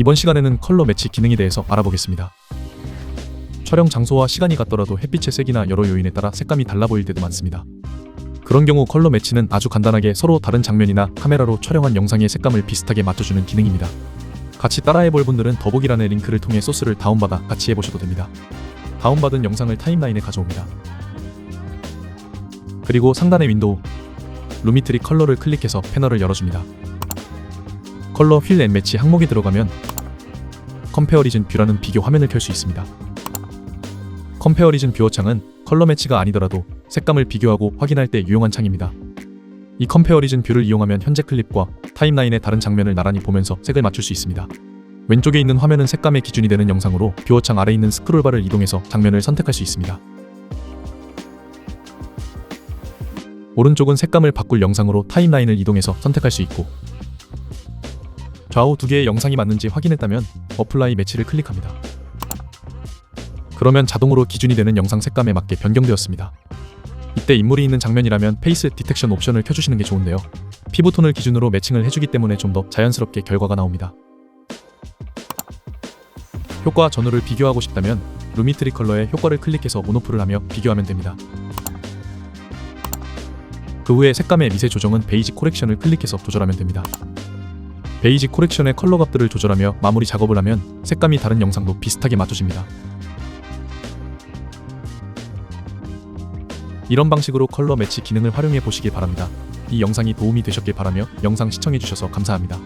이번 시간에는 컬러 매치 기능에 대해서 알아보겠습니다. 촬영 장소와 시간이 같더라도 햇빛의 색이나 여러 요인에 따라 색감이 달라 보일 때도 많습니다. 그런 경우 컬러 매치는 아주 간단하게 서로 다른 장면이나 카메라로 촬영한 영상의 색감을 비슷하게 맞춰주는 기능입니다. 같이 따라해볼 분들은 더보기란의 링크를 통해 소스를 다운받아 같이 해보셔도 됩니다. 다운받은 영상을 타임라인에 가져옵니다. 그리고 상단의 윈도우 루미트리 컬러를 클릭해서 패널을 열어줍니다. 컬러 휠 앤 매치 항목이 들어가면 컴페어리즌 뷰라는 비교 화면을 켤 수 있습니다. 컴페어리즌 뷰어 창은 컬러 매치가 아니더라도 색감을 비교하고 확인할 때 유용한 창입니다. 이 컴페어리즌 뷰를 이용하면 현재 클립과 타임라인의 다른 장면을 나란히 보면서 색을 맞출 수 있습니다. 왼쪽에 있는 화면은 색감의 기준이 되는 영상으로 뷰어 창 아래 있는 스크롤바를 이동해서 장면을 선택할 수 있습니다. 오른쪽은 색감을 바꿀 영상으로 타임라인을 이동해서 선택할 수 있고 좌우 두 개의 영상이 맞는지 확인했다면 어플라이 매치를 클릭합니다. 그러면 자동으로 기준이 되는 영상 색감에 맞게 변경되었습니다. 이때 인물이 있는 장면이라면 페이스 디텍션 옵션을 켜주시는 게 좋은데요. 피부톤을 기준으로 매칭을 해주기 때문에 좀 더 자연스럽게 결과가 나옵니다. 효과 전후를 비교하고 싶다면 루미트리 컬러의 효과를 클릭해서 온오프를 하며 비교하면 됩니다. 그 후에 색감의 미세 조정은 베이지 코렉션을 클릭해서 조절하면 됩니다. 베이지 코렉션의 컬러 값들을 조절하며 마무리 작업을 하면 색감이 다른 영상도 비슷하게 맞춰집니다. 이런 방식으로 컬러 매치 기능을 활용해 보시기 바랍니다. 이 영상이 도움이 되셨길 바라며 영상 시청해 주셔서 감사합니다.